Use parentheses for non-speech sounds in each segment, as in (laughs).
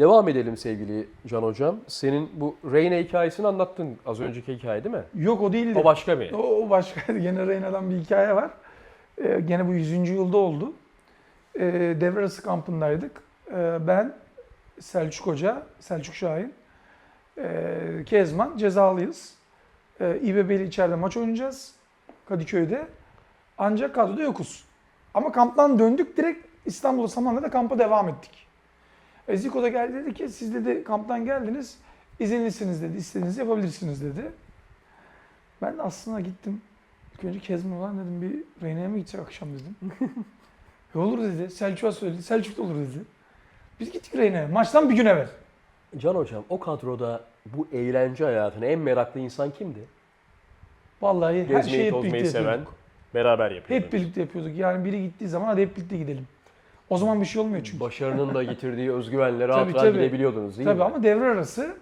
Devam edelim sevgili Can Hocam. Senin bu Reyna hikayesini anlattın az önceki hikaye değil mi? Yok o değildi. O başka bir. O, o başka. (laughs) Gene Reyna'dan bir hikaye var. Ee, gene bu 100. yılda oldu. Ee, devre arası kampındaydık. Ee, ben, Selçuk Hoca, Selçuk Şahin, ee, Kezman cezalıyız. Ee, İBB ile içeride maç oynayacağız. Kadıköy'de. Ancak kadroda yokuz. Ama kamptan döndük direkt İstanbul'a Samanlı'da kampa devam ettik. E, Ziko da geldi dedi ki siz dedi kamptan geldiniz. izinlisiniz dedi. İstediğinizi yapabilirsiniz dedi. Ben de aslında gittim. İlk önce Kezban olan dedim bir Reyna'ya mı gidecek akşam dedim. (laughs) e olur dedi. Selçuk'a söyledi. Selçuk da olur dedi. Biz gittik Reyna'ya. Maçtan bir gün evvel. Can Hocam o kadroda bu eğlence hayatına en meraklı insan kimdi? Vallahi her Gezmeyi şeyi hep tozmayı birlikte seven, yapıyorduk. beraber yapıyorduk. Hep birlikte yapıyorduk. Yani biri gittiği zaman hadi hep birlikte gidelim. O zaman bir şey olmuyor çünkü. Başarının da getirdiği özgüvenle (laughs) rahat Tabii, rahat tabii. gidebiliyordunuz değil Tabii mi? ama devre arası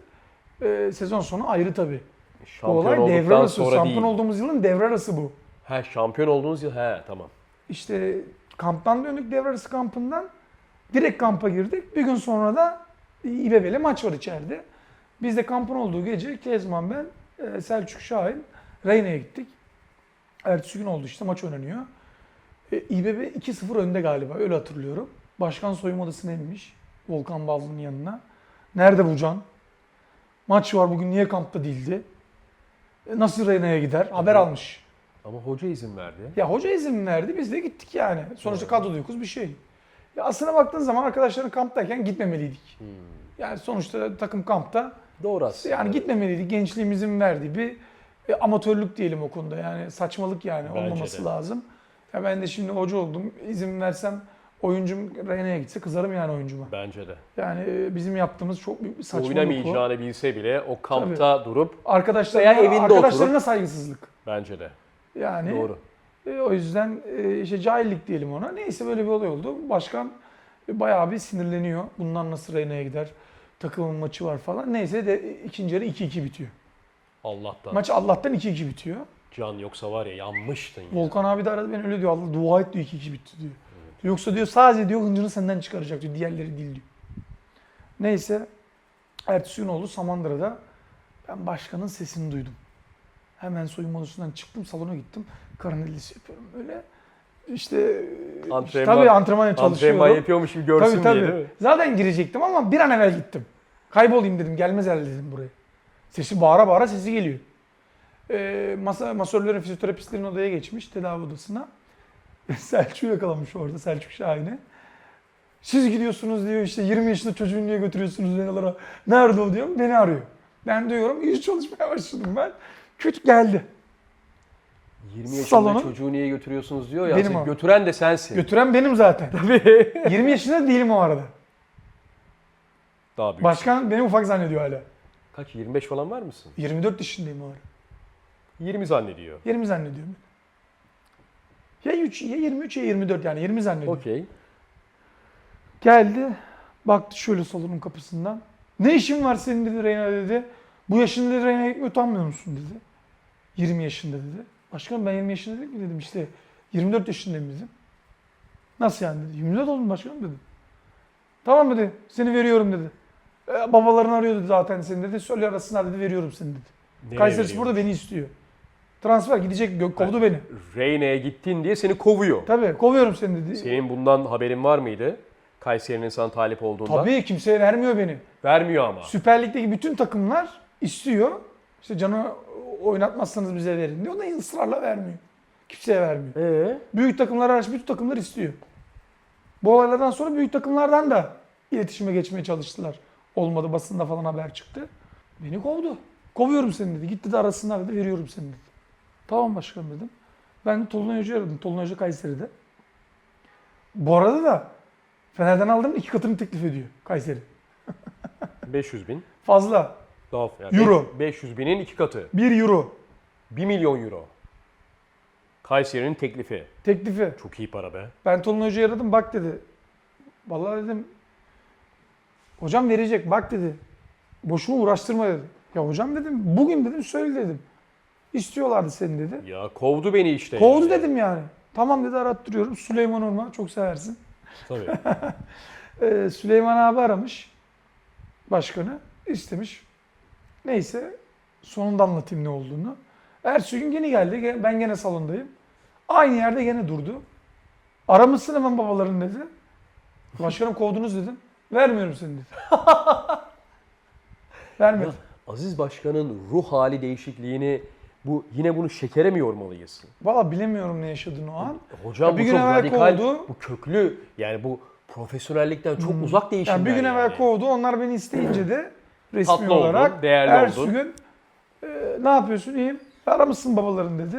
e, sezon sonu ayrı tabii. Bu Şampiyon olay devre arası. sonra Şampiyon değil. olduğumuz yılın devre arası bu. He, şampiyon olduğunuz yıl he tamam. İşte kamptan döndük devre arası kampından. Direkt kampa girdik. Bir gün sonra da İBB'li maç var içeride. Biz de kampın olduğu gece Kezman ben, e, Selçuk Şahin, Reyna'ya gittik. Ertesi gün oldu işte maç oynanıyor. E, İBB 2-0 önde galiba öyle hatırlıyorum. Başkan soyunma odasına inmiş Volkan Ballı'nın yanına. Nerede bu Can? Maç var bugün niye kampta değildi? E, Nasıl Reyna'ya gider? Haber almış. Ama hoca izin verdi. Ya hoca izin verdi biz de gittik yani. Sonuçta kadroda yokuz bir şey. Ya aslına baktığın zaman arkadaşların kamptayken gitmemeliydik. Yani sonuçta takım kampta Doğru aslında. yani gitmemeliydik. Gençliğimizin verdiği bir e, amatörlük diyelim o konuda. Yani saçmalık yani Bence olmaması de. lazım. Ya ben de şimdi hoca oldum. İzin versem oyuncum Rene'ye gitse kızarım yani oyuncuma. Bence de. Yani e, bizim yaptığımız çok büyük bir saçmalık o. Oynamayacağını bilse bile o kampta durup Arkadaşlarına, Veya evinde arkadaşlarına oturup- saygısızlık. bence de. Yani Doğru. E, o yüzden e, işte cahillik diyelim ona. Neyse böyle bir olay oldu. Başkan e, bayağı bir sinirleniyor. Bundan nasıl Reyna'ya gider? Takımın maçı var falan. Neyse de e, ikinci yarı 2-2 bitiyor. Allah'tan. Maç Allah'tan 2-2 bitiyor. Can yoksa var ya yanmıştın ya. Volkan abi de aradı beni öyle diyor. Allah dua et diyor 2-2 bitti diyor. Yoksa diyor sadece diyor hıncını senden çıkaracak diyor. Diğerleri değil diyor. Neyse ertesi gün oldu Samandıra'da ben başkanın sesini duydum. Hemen soyunma odasından çıktım salona gittim. Karın ellisi yapıyorum böyle. İşte Antrenman- tabii antrenman çalışıyorum. Antrenman yapıyormuş gibi görsün tabii, tabii. diye değil mi? Zaten girecektim ama bir an evvel gittim. Kaybolayım dedim gelmez herhalde dedim buraya. Sesi bağıra bağıra sesi geliyor. Ee, masa, masörlerin, fizyoterapistlerin odaya geçmiş tedavi odasına. (laughs) Selçuk'u yakalamış orada Selçuk Şahin'i. Siz gidiyorsunuz diyor işte 20 yaşında çocuğunu niye götürüyorsunuz oralara? Nerede o diyorum beni arıyor. Ben diyorum iyi çalışmaya başladım ben. Küt geldi. 20 yaşında Salona- çocuğu niye götürüyorsunuz diyor ya. Benim o. götüren de sensin. Götüren benim zaten. (laughs) Tabii. 20 yaşında değilim o arada. Daha büyük. Başkan beni ufak zannediyor hala. Kaç? 25 falan var mısın? 24 yaşındayım o ara. 20 zannediyor. 20 zannediyorum. Ya 3 ya 23 ya 24 yani 20 zannediyorum. Okey. Geldi baktı şöyle salonun kapısından. Ne işin var senin dedi Reyna dedi. Bu yaşında dedi Reyna'ya gitmeye utanmıyor musun dedi. 20 yaşında dedi. Başkanım ben 20 yaşında dedim ki dedim işte 24 yaşındayım dedim. Nasıl yani dedi. 24 oldum başkanım dedim. Tamam dedi seni veriyorum dedi. E, babaların arıyor dedi zaten seni dedi. Söyle arasınlar dedi veriyorum seni dedi. Kayseri Spor da beni istiyor. Transfer gidecek kovdu beni. Reyne'ye gittin diye seni kovuyor. Tabii kovuyorum seni dedi. Senin bundan haberin var mıydı? Kayseri'nin sana talip olduğundan. Tabii kimseye vermiyor beni. Vermiyor ama. Süper Lig'deki bütün takımlar istiyor. İşte canı oynatmazsanız bize verin diyor. O da ısrarla vermiyor. Kimseye vermiyor. Ee? Büyük takımlar hariç bütün takımlar istiyor. Bu olaylardan sonra büyük takımlardan da iletişime geçmeye çalıştılar. Olmadı basında falan haber çıktı. Beni kovdu. Kovuyorum seni dedi. Gitti de arasınlar dedi. Veriyorum seni dedi. Tamam başkanım dedim. Ben de Tolunay Hoca'yı aradım. Tolunay Hoca Kayseri'de. Bu arada da Fener'den aldığım iki katını teklif ediyor Kayseri. (laughs) 500 bin. Fazla. Daha yani Euro. 500 binin iki katı. 1 euro 1 milyon euro. Kayseri'nin teklifi. teklifi. Çok iyi para be. Ben Tolunay Hoca'yı aradım. Bak dedi. Vallahi dedim. Hocam verecek. Bak dedi. Boşuna uğraştırma dedi. Ya hocam dedim. Bugün dedim söyle dedim. İstiyorlardı seni dedi. Ya kovdu beni işte. Kovdu yani. dedim yani. Tamam dedi arattırıyorum. Süleyman Orman çok seversin. Tabii. (laughs) Ee, Süleyman abi aramış. başkanı istemiş. Neyse sonunda anlatayım ne olduğunu. Ertesi gün yine geldi. Ge- Ben gene salondayım. Aynı yerde gene durdu. Aramışsın hemen babaların dedi. Başkanım kovdunuz dedim. Vermiyorum seni dedi. (laughs) Vermedim. Aziz Başkan'ın ruh hali değişikliğini bu yine bunu şekere mi yormalıyız? Valla bilemiyorum ne yaşadığını o an. Hocam bir bu gün çok evvel radikal, kovdu. bu köklü yani bu profesyonellikten çok uzak değişimler. Yani bir gün evvel yani. kovdu. Onlar beni isteyince de (clears throat) resmi Tatlı oldun, olarak değerli ertesi oldun. gün e, ne yapıyorsun? İyiyim. Aramışsın babaların dedi.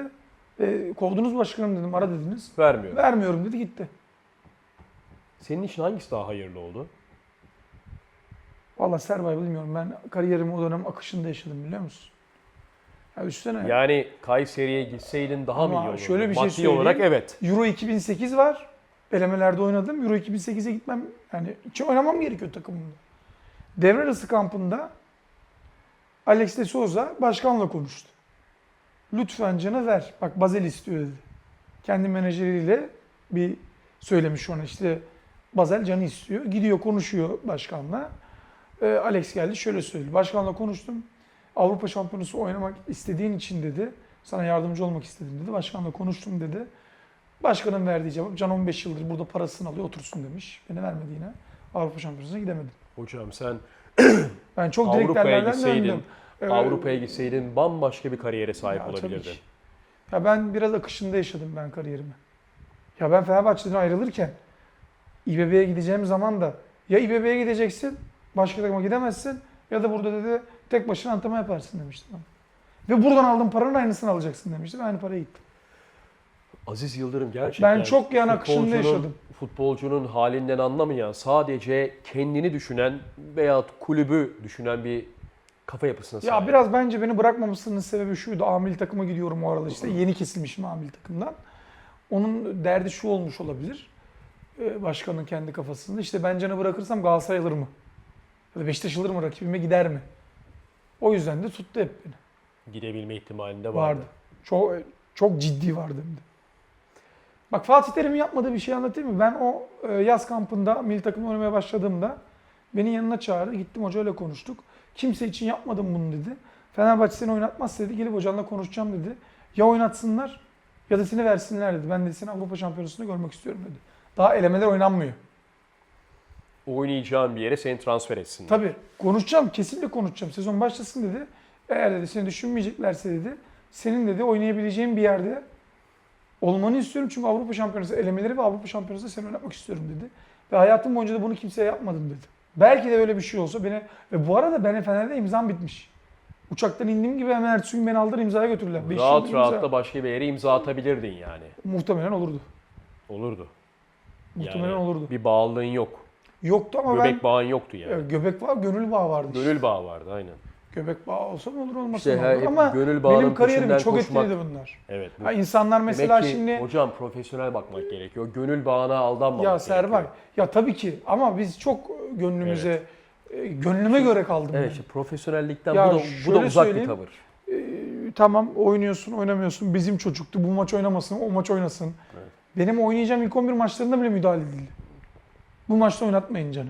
E, kovdunuz başkanım dedim. Ara dediniz. Vermiyor. Vermiyorum dedi gitti. Senin için hangisi daha hayırlı oldu? Valla Serbay bilmiyorum. Ben kariyerimi o dönem akışında yaşadım biliyor musun? Ya üstüne Yani Kayseri'ye gitseydin daha mı iyi olurdu? şöyle bir şey Maddi söyleyeyim. olarak evet. Euro 2008 var. Elemelerde oynadım. Euro 2008'e gitmem yani hiç oynamam gerekiyor takımımda. Devre arası kampında Alex de Souza başkanla konuştu. Lütfen Can'a ver. Bak Basel istiyor dedi. Kendi menajeriyle bir söylemiş ona işte Basel Can'ı istiyor. Gidiyor konuşuyor başkanla. Ee, Alex geldi şöyle söyledi. Başkanla konuştum. Avrupa Şampiyonası oynamak istediğin için dedi. Sana yardımcı olmak istedim dedi. Başkanla konuştum dedi. Başkanın verdiği cevap Can 15 yıldır burada parasını alıyor otursun demiş. Beni vermedi yine. Avrupa Şampiyonası'na gidemedim. Hocam sen (clears throat) Ben çok Avrupa'ya gitseydin. Ee, Avrupa'ya gitseydin bambaşka bir kariyere sahip ya olabilirdin. Ya ben biraz akışında yaşadım ben kariyerimi. Ya ben Fenerbahçe'den ayrılırken İBB'ye gideceğim zaman da ya İBB'ye gideceksin, başka takıma gidemezsin ya da burada dedi tek başına antrenman yaparsın demişti bana. Ve buradan aldığın paranın aynısını alacaksın demişti. Aynı paraya gittim. Aziz Yıldırım gerçekten Ben çok yan akışında futbolcunun- yaşadım. Futbolcunun halinden anlamayan, sadece kendini düşünen veya kulübü düşünen bir kafa yapısına sahip. Ya biraz bence beni bırakmamasının sebebi şuydu. Amil takıma gidiyorum o arada işte. Yeni kesilmişim amil takımdan. Onun derdi şu olmuş olabilir. Ee, Başkanın kendi kafasında. İşte ben Can'ı bırakırsam Galatasaray alır mı? Ya da Beşiktaş alır mı? Rakibime gider mi? O yüzden de tuttu hep beni. Gidebilme ihtimalinde vardı. Vardı. Çok çok ciddi vardı hem de. Bak Fatih Terim'in yapmadığı bir şey anlatayım mı? Ben o e, yaz kampında milli takım oynamaya başladığımda beni yanına çağırdı. Gittim hocayla konuştuk. Kimse için yapmadım bunu dedi. Fenerbahçe seni oynatmaz dedi. Gelip hocanla konuşacağım dedi. Ya oynatsınlar ya da seni versinler dedi. Ben de seni Avrupa Şampiyonası'nda görmek istiyorum dedi. Daha elemeler oynanmıyor. Oynayacağın bir yere seni transfer etsinler. Tabii konuşacağım, kesinlikle konuşacağım. Sezon başlasın dedi. Eğer dedi seni düşünmeyeceklerse dedi, senin dedi oynayabileceğin bir yerde olmanı istiyorum. Çünkü Avrupa Şampiyonası elemeleri ve Avrupa Şampiyonası'nda seni oynatmak istiyorum dedi. Ve hayatım boyunca da bunu kimseye yapmadım dedi. Belki de öyle bir şey olsa beni... Ve bu arada benim Fener'de imzam bitmiş. Uçaktan indiğim gibi hemen ertesi gün beni aldılar imzaya götürdüler. Beş Rahat rahat imza. da başka bir yere imza atabilirdin yani. Muhtemelen olurdu. Olurdu. Muhtemelen Yani olurdu. Bir bağlılığın yok. Yoktu ama Göbek ben... bağın yoktu yani. Evet, göbek var, gönül bağı vardı. işte. Gönül bağı vardı aynen. Göbek bağı olsa mı olur olmasa İşte mı her- olur hep ama gönül bağının benim kariyerimi peşinden çok koşmak- etkiledi bunlar. Evet. bu- Ha, insanlar mesela Demek ki şimdi hocam profesyonel bakmak gerekiyor. Gönül bağına aldanmamak ya gerekiyor. Serbay ya tabii ki ama biz çok gönlümüze e, gönlüme göre kaldım. Evet işte profesyonellikten Ya bu da, bu da uzak bir söyleyeyim, tavır. E, tamam oynuyorsun oynamıyorsun bizim çocuktu bu maç oynamasın o maç oynasın. Evet. Benim oynayacağım ilk 11 maçlarında bile müdahale edildi. Bu maçta oynatmayın canı.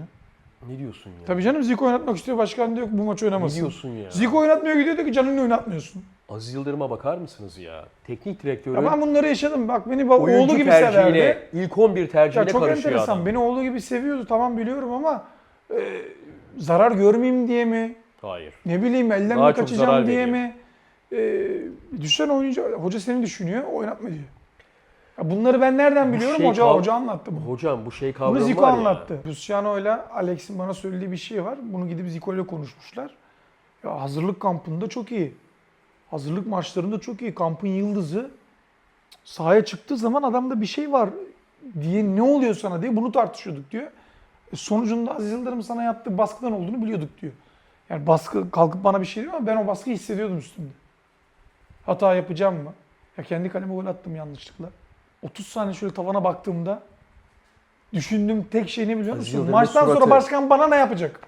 Ne diyorsun ya? Tabii canım Zico oynatmak istiyor başkan diyor ki bu maç Ne oynamasın. diyorsun ya? Zico oynatmıyor gidiyor diyor ki canını oynatmıyorsun. Aziz Yıldırım'a bakar mısınız ya? Teknik direktörün Ya ben bunları yaşadım. Bak beni bak, oyuncu oğlu gibi severdi. ilk 11 tercihine Ya çok karışıyor enteresan. adam. Beni oğlu gibi seviyordu tamam biliyorum ama e, zarar görmeyeyim diye mi? Hayır. Ne bileyim elden Daha mi kaçacağım diye veriyor. mi? E, düşsen oyuncu, hoca seni düşünüyor, oynatma diyor. Ya bunları ben nereden Bu biliyorum? şey hoca kav- hoca anlattı bunu. Hocam bu şey Bunu kavramı Zico var ya. anlattı. Luciano ile Alex'in bana söylediği bir şey var. Bunu gidip Zico ile konuşmuşlar. Ya hazırlık kampında çok iyi. Hazırlık maçlarında çok iyi. Kampın yıldızı sahaya çıktığı zaman adamda bir şey var diye ne oluyor sana diye bunu tartışıyorduk diyor. E sonucunda Aziz Yıldırım sana yaptığı baskıdan olduğunu biliyorduk diyor. Yani baskı kalkıp bana bir şey diyor ama ben o baskıyı hissediyordum üstümde. Hata yapacağım mı? Ya kendi kaleme gol attım yanlışlıkla. 30 saniye şöyle tavana baktığımda düşündüğüm tek şey ne biliyor musun? Yıldırım'ın Maçtan sonra suratı. başkan bana ne yapacak?